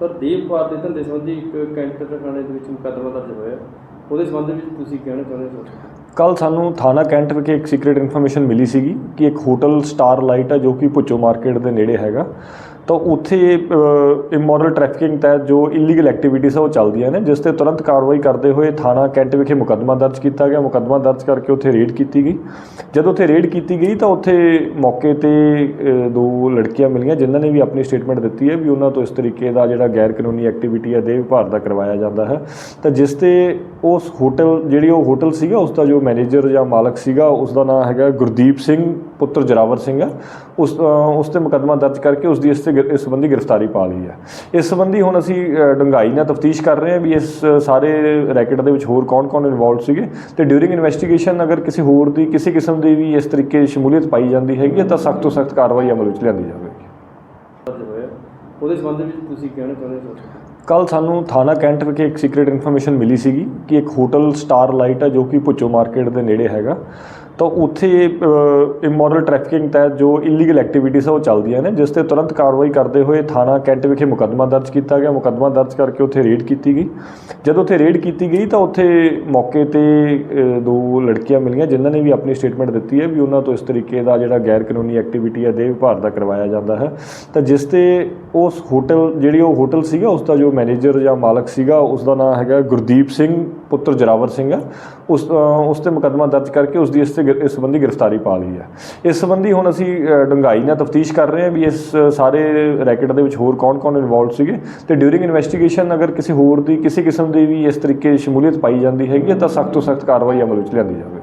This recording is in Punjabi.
ਸਰ ਦੇਵ ਦੇ ਧੰਦੇ ਸੰਬੰਧੀ ਇੱਕ ਕੈਂਟਰ ਥਾਣੇ ਦੇ ਵਿੱਚ ਮੁਕੱਦਮਾ ਦਰਜ ਹੋਇਆ। ਉਹਦੇ ਸੰਬੰਧ ਵਿੱਚ ਤੁਸੀਂ ਕਹਿਣਾ ਚਾਹੁੰਦੇ ਹੋ? ਸਰ ਕੱਲ ਸਾਨੂੰ ਥਾਣਾ ਕੈਂਟ ਵਿਖੇ ਇੱਕ ਸੀਕ੍ਰੀਟ ਇਨਫੋਰਮੇਸ਼ਨ ਮਿਲੀ ਸੀਗੀ ਕਿ ਇੱਕ ਹੋਟਲ ਸਟਾਰ ਲਾਈਟ ਆ ਜੋ ਕਿ ਭੁੱਚੋ ਮਾਰਕੀਟ ਦੇ ਨੇੜੇ ਹੈਗਾ। ਤਾਂ ਉੱਥੇ ਇਮੋਰਲ ਟ੍ਰੈਫਿਕਿੰਗ ਤਹਿਤ ਜੋ ਇਲੀਗਲ ਐਕਟੀਵਿਟੀਜ਼ ਆ, ਉਹ ਚੱਲਦੀਆਂ ਨੇ, ਜਿਸ ਤੇ ਤੁਰੰਤ ਕਾਰਵਾਈ ਕਰਦੇ ਹੋਏ ਥਾਣਾ ਕੈਂਟ ਵਿਖੇ ਮੁਕੱਦਮਾ ਦਰਜ ਕੀਤਾ ਗਿਆ। ਮੁਕੱਦਮਾ ਦਰਜ ਕਰਕੇ ਉੱਥੇ ਰੇਡ ਕੀਤੀ ਗਈ। ਜਦੋਂ ਉੱਥੇ ਰੇਡ ਕੀਤੀ ਗਈ, ਤਾਂ ਉੱਥੇ ਮੌਕੇ ਤੇ ਦੋ ਲੜਕੀਆਂ ਮਿਲੀਆਂ, ਜਿਨ੍ਹਾਂ ਨੇ ਵੀ ਆਪਣੀ ਸਟੇਟਮੈਂਟ ਦਿੱਤੀ ਹੈ ਵੀ ਉਹਨਾਂ ਤੋਂ ਇਸ ਤਰੀਕੇ ਦਾ ਜਿਹੜਾ ਗੈਰ ਕਾਨੂੰਨੀ ਐਕਟੀਵਿਟੀ ਹੈ ਦੇਹ ਵਿਭਾਗ ਦਾ ਕਰਵਾਇਆ ਜਾਂਦਾ ਹੈ। ਤਾਂ ਜਿਸ ਤੇ ਉਸ ਹੋਟਲ ਜਿਹੜੀ ਉਹ ਹੋਟਲ ਸੀਗਾ ਉਸ ਦਾ ਜੋ ਮੈਨੇਜਰ ਜਾਂ ਮਾਲਕ ਸੀਗਾ ਉਸ ਦਾ ਨਾਮ ਹੈਗਾ ਗੁਰਦੀਪ ਸਿੰਘ ਪੁੱਤਰ ਜਰਾਵਰ ਸਿੰਘ ਹੈ ਉਸ ਉਸ ਤੇ ਮੁਕੱਦਮਾ ਦਰਜ ਕਰਕੇ ਉਸ ਦੀ ਇਸ ਤੇ ਇਸ ਸੰਬੰਧੀ ਗ੍ਰਿਫਤਾਰੀ ਪਾ ਲਈ ਹੈ। ਇਸ ਸੰਬੰਧੀ ਹੁਣ ਅਸੀਂ ਅ, ਡੂੰਘਾਈ ਨਾਲ ਤਫਤੀਸ਼ ਕਰ ਰਹੇ ਹਾਂ ਵੀ ਇਸ ਸਾਰੇ ਰੈਕਟ ਦੇ ਵਿੱਚ ਹੋਰ ਕੌਣ-ਕੌਣ ਇਨਵੋਲਡ ਸੀਗੇ। ਤੇ ਡਿਊਰਿੰਗ ਇਨਵੈਸਟੀਗੇਸ਼ਨ ਅਗਰ ਕਿਸੇ ਹੋਰ ਦੀ ਕਿਸੇ ਕਿਸਮ ਦੀ ਵੀ ਇਸ ਤਰੀਕੇ ਦੀ ਸ਼ਮੂਲੀਅਤ ਪਾਈ ਜਾਂਦੀ ਹੈਗੀ ਹੈ ਤਾਂ ਸਖਤ ਤੋਂ ਸਖਤ ਕਾਰਵਾਈ ਅਮਲ ਵਿੱਚ ਲਿਆਂਦੀ ਜਾਵੇਗੀ। ਉਹਦੇ ਸੰਬੰਧ ਵਿੱਚ ਤੁਸੀਂ ਕਹਿਣਾ ਚਾਹੁੰਦੇ ਹੋ ਕੱਲ ਸਾਨੂੰ ਥਾਣਾ ਕੈਂਟ ਵਿਖੇ ਇੱਕ ਸੀਕ੍ਰੀਟ ਇਨਫੋਰਮੇਸ਼ਨ ਮਿਲੀ ਸੀਗੀ ਕਿ ਇੱਕ ਹੋਟਲ ਸਟਾਰ ਲਾਈਟ ਹੈ ਜੋ ਕਿ ਭੁੱਚੋ ਮਾਰਕੀਟ ਦੇ ਨੇੜੇ ਹੈਗਾ। ਤਾਂ ਉੱਥੇ ਇਮੋਰਲ ਟ੍ਰੈਫਿਕਿੰਗ ਤਹਿਤ ਜੋ ਇਲੀਗਲ ਐਕਟੀਵਿਟੀਜ਼ ਆ ਉਹ ਚੱਲਦੀਆਂ ਨੇ, ਜਿਸ ਤੇ ਤੁਰੰਤ ਕਾਰਵਾਈ ਕਰਦੇ ਹੋਏ ਥਾਣਾ ਕੈਂਟ ਵਿਖੇ ਮੁਕੱਦਮਾ ਦਰਜ ਕੀਤਾ ਗਿਆ। ਮੁਕੱਦਮਾ ਦਰਜ ਕਰਕੇ ਉੱਥੇ ਰੇਡ ਕੀਤੀ ਗਈ। ਜਦੋਂ ਉੱਥੇ ਰੇਡ ਕੀਤੀ ਗਈ ਤਾਂ ਉੱਥੇ ਮੌਕੇ ਤੇ ਦੋ ਲੜਕੀਆਂ ਮਿਲੀਆਂ ਜਿਨ੍ਹਾਂ ਨੇ ਵੀ ਆਪਣੀ ਸਟੇਟਮੈਂਟ ਦਿੱਤੀ ਹੈ ਵੀ ਉਹਨਾਂ ਤੋਂ ਇਸ ਤਰੀਕੇ ਦਾ ਜਿਹੜਾ ਗੈਰ ਕਾਨੂੰਨੀ ਐਕਟੀਵਿਟੀ ਹੈ ਦੇਹ ਵਿਭਾਗ ਦਾ ਕਰਵਾਇਆ ਜਾਂਦਾ ਹੈ। ਤਾਂ ਜਿਸ ਤੇ ਉਸ ਹੋਟਲ ਜਿਹੜੀ ਉਹ ਹੋਟਲ ਸੀਗਾ, ਉਸ ਦਾ ਜੋ ਮੈਨੇਜਰ ਜਾਂ ਮਾਲਕ ਸੀਗਾ, ਉਸ ਦਾ ਨਾਮ ਹੈਗਾ ਗੁਰਦੀਪ ਸਿੰਘ, ਪੁੱਤਰ ਜਰਾਵਰ ਸਿੰਘ ਹੈ। ਉਸ ਉਸ ਤੇ ਮੁਕੱਦਮਾ ਦਰਜ ਕਰਕੇ ਉਸ ਦੀ ਇਸ ਤੇ ਇਸ ਸੰਬੰਧੀ ਗ੍ਰਿਫਤਾਰੀ ਪਾ ਲਈ ਹੈ। ਇਸ ਸੰਬੰਧੀ ਹੁਣ ਅਸੀਂ ਅ, ਡੂੰਘਾਈ ਨਾਲ ਤਫਤੀਸ਼ ਕਰ ਰਹੇ ਹਾਂ ਵੀ ਇਸ ਸਾਰੇ ਰੈਕਟ ਦੇ ਵਿੱਚ ਹੋਰ ਕੌਣ-ਕੌਣ ਇਨਵੋਲਡ ਸੀਗੇ। ਤੇ ਡਿਊਰਿੰਗ ਇਨਵੈਸਟੀਗੇਸ਼ਨ ਅਗਰ ਕਿਸੇ ਹੋਰ ਦੀ ਕਿਸੇ ਕਿਸਮ ਦੀ ਵੀ ਇਸ ਤਰੀਕੇ ਦੀ ਸ਼ਮੂਲੀਅਤ ਪਾਈ ਜਾਂਦੀ ਹੈਗੀ ਹੈ ਤਾਂ ਸਖਤ ਤੋਂ ਸਖਤ ਕਾਰਵਾਈ ਅਮਲ ਵਿੱਚ ਲਿਆਂਦੀ ਜਾਵੇ।